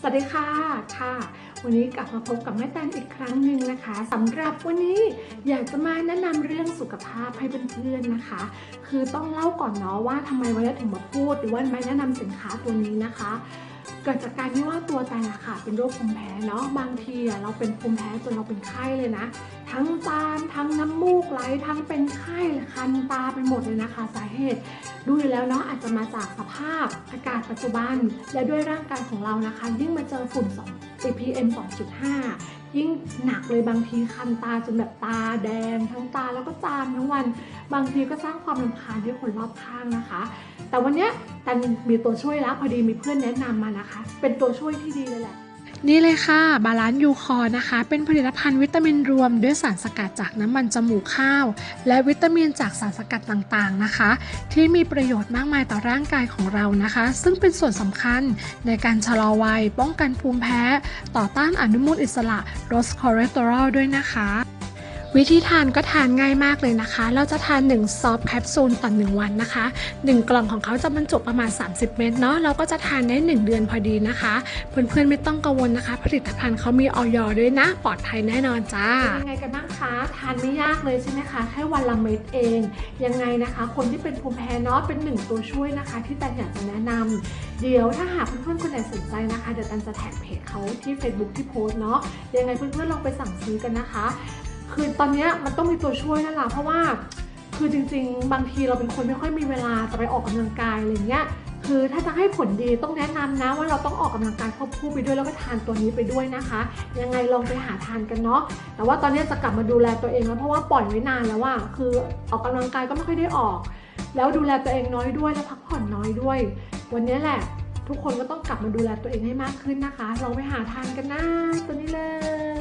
สวัสดีค่ะค่ะ วันนี้กลับมาพบกับแม่แตนอีกครั้งหนึ่งนะคะสำหรับวันนี้อยากจะมาแนะนำเรื่องสุขภาพให้เพื่อนๆนะคะ คือต้องเล่าก่อนเนาะว่าทำไมวันนี้ถึงมาพูด หรือว่าไม่แนะนำสินค้าตัวนี้นะคะ เกิดจากการที่ว่าตัวแตนอะค่ะเป็นโรคภูมิแพ้เนาะบางทีอะเราเป็นภูมิแพ้จนเราเป็นไข้เลยนะ ทั้งจามทั้งน้ำมูกไหลทั้งเป็นไข้คันตาไปหมดเลยนะคะ สาเหตุดูแล้วเนาะอาจจะมาจากสภาพอากาศปัจจุบัน และด้วยร่างกายของเรานะคะ ยิ่งมาเจอฝุ่น2 PM 2.5 ยิ่งหนักเลยบางทีคันตาจนแบบตาแดง ทั้งตาแล้วก็จามทั้งวัน บางทีก็สร้างความรำคาญให้คนรอบข้างนะคะ แต่วันเนี้ยตันมีตัวช่วยแล้วพอดีมีเพื่อนแนะนำมานะคะ เป็นตัวช่วยที่ดีเลยแหละ นี่เลยค่ะ บาลานซ์ยูคอนะคะ เป็นผลิตภัณฑ์วิตามินรวม ด้วยสารสกัดจากน้ำมันจมูกข้าว และวิตามินจากสารสกัดต่างๆนะคะ ที่มีประโยชน์มากมายต่อร่างกายของเรานะคะ ซึ่งเป็นส่วนสำคัญในการชะลอวัย ป้องกันภูมิแพ้ ต่อต้านอนุมูลอิสระลดคอเลสเตอรอลด้วยนะคะ วิธีทานก็ทานง่ายมากเลยนะคะ เราจะทาน 1 ซอฟแคปซูลต่อ1วันนะคะ 1 กล่องของเขาจะบรรจุประมาณ 30 เม็ดเนาะเราก็จะทานได้ 1 เดือนพอดีนะคะ เพื่อนๆไม่ต้องกังวลนะคะ ผลิตภัณฑ์เขามีออยด้วยนะ ปลอดภัยแน่นอนจ้าเป็นยังไงกันบ้างคะ ทานไม่ยากเลยใช่ไหมคะ แค่วันละเม็ดเอง ยังไงนะคะ คนที่เป็นภูมิแพ้เนาะเป็นหนึ่งตัวช่วยนะคะ ที่แตนอยากจะแนะนำเดี๋ยวถ้าหากเพื่อนๆคนไหนสนใจนะคะเดี๋ยวแตนจะแท็กเพจเขาที่ Facebook ที่โพสเนาะยังไงเพื่อนๆลองไปสั่งซื้อกันนะคะ คือตอนนี้มันต้องมีตัวช่วยนั่นแหละเพราะว่าคือจริง ๆ บางทีเราเป็นคนไม่ค่อยมีเวลาจะไปออกกำลังกายอะไรเงี้ยคือถ้าจะให้ผลดีต้องแนะนำนะว่าเราต้องออกกำลังกายควบคู่ไปด้วยแล้วก็ทานตัวนี้ไปด้วยนะคะ ยังไงลองไปหาทานกันเนาะแต่ว่าตอนนี้จะกลับมาดูแลตัวเองแล้วเพราะว่าปล่อยไว้นานแล้วว่าคือออกกำลังกายก็ไม่ค่อยได้ออก แล้วดูแลตัวเองน้อยด้วยแล้วพักผ่อนน้อยด้วย วันนี้แหละ ทุกคนก็ต้องกลับมาดูแลตัวเองให้มากขึ้นนะคะลองไปหาทานกันนะตัวนี้เลย